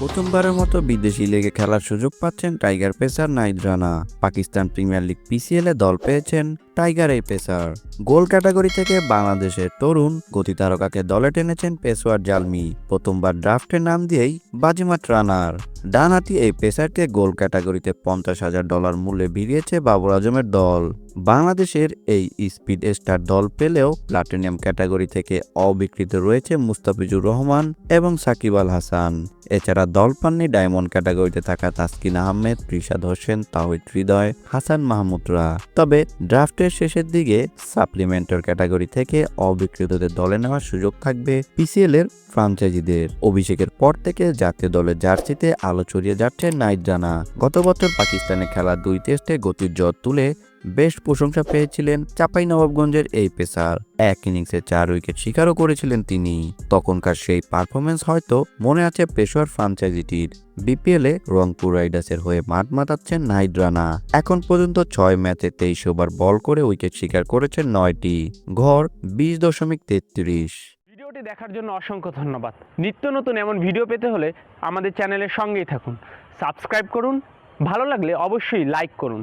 প্রথমবারের মতো বিদেশি লিগে খেলার সুযোগ পাচ্ছেন tiger pacer Nahid Rana. Pakistan premier league PCL এ দল পেয়েছেন টাইগার এই পেসার। গোল ক্যাটাগরি থেকে বাংলাদেশের তরুণ গতি তারকাকে দলে টেনেছেন পেশোয়ার জালমি, প্রথমবার ড্রাফটের নাম দিয়েই বাজিমাত রানার। ডানহাতি এই পেসারকে গোল ক্যাটাগরিতে পঞ্চাশ হাজার ডলার মূল্যে ভিড়িয়েছে বাবর আজমের দল। বাংলাদেশের এই স্পিড স্টার দল পেলেও প্লাটিনিয়াম ক্যাটাগরি থেকে অবিকৃত রয়েছে মুস্তাফিজুর রহমান এবং সাকিব আল হাসান। এছাড়া দল পাননি ডায়মন্ড ক্যাটাগরিতে থাকা তাসকিন আহমেদ, রিশাদ হোসেন তাহিদ হৃদয়, হাসান মাহমুদরা। তবে ড্রাফটের শেষের দিকে সাপ্লিমেন্টার ক্যাটাগরি থেকে অবিকৃতদের দলে নেওয়ার সুযোগ থাকবে পিসিএল এর ফ্রাঞ্চাইজিদের। অভিষেকের পর থেকে জাতীয় দলের জার্সিতে আলো ছড়িয়ে যাচ্ছে নাইট জানা গত বছর পাকিস্তানে খেলা দুই টেস্টে গতির জ্বর তুলে বেশ প্রশংসা পেয়েছিলেন চাপাই নবাবগঞ্জের এই পেসার। এক ইনিংসে চার উইকেট শিকারও করেছিলেন তিনি। তখনকার সেই পারফরমেন্স হয়তো মনে আছে পেশোয়ার ফ্রাঞ্চাইজিটির। বিপিএল রংপুর রাইডার্সের হয়ে মাঠ মাতাচ্ছেন নাইট রানা। এখন পর্যন্ত ছয় ম্যাচে তেইশ ওভার বল করে উইকেট শিকার করেছেন নয়টি। ঘর বিশ দশমিক তেত্রিশ। ভিডিওটি দেখার জন্য অসংখ্য ধন্যবাদ। নিত্য নতুন এমন ভিডিও পেতে হলে আমাদের চ্যানেলের সঙ্গেই থাকুন। সাবস্ক্রাইব করুন। ভালো লাগলে অবশ্যই লাইক করুন।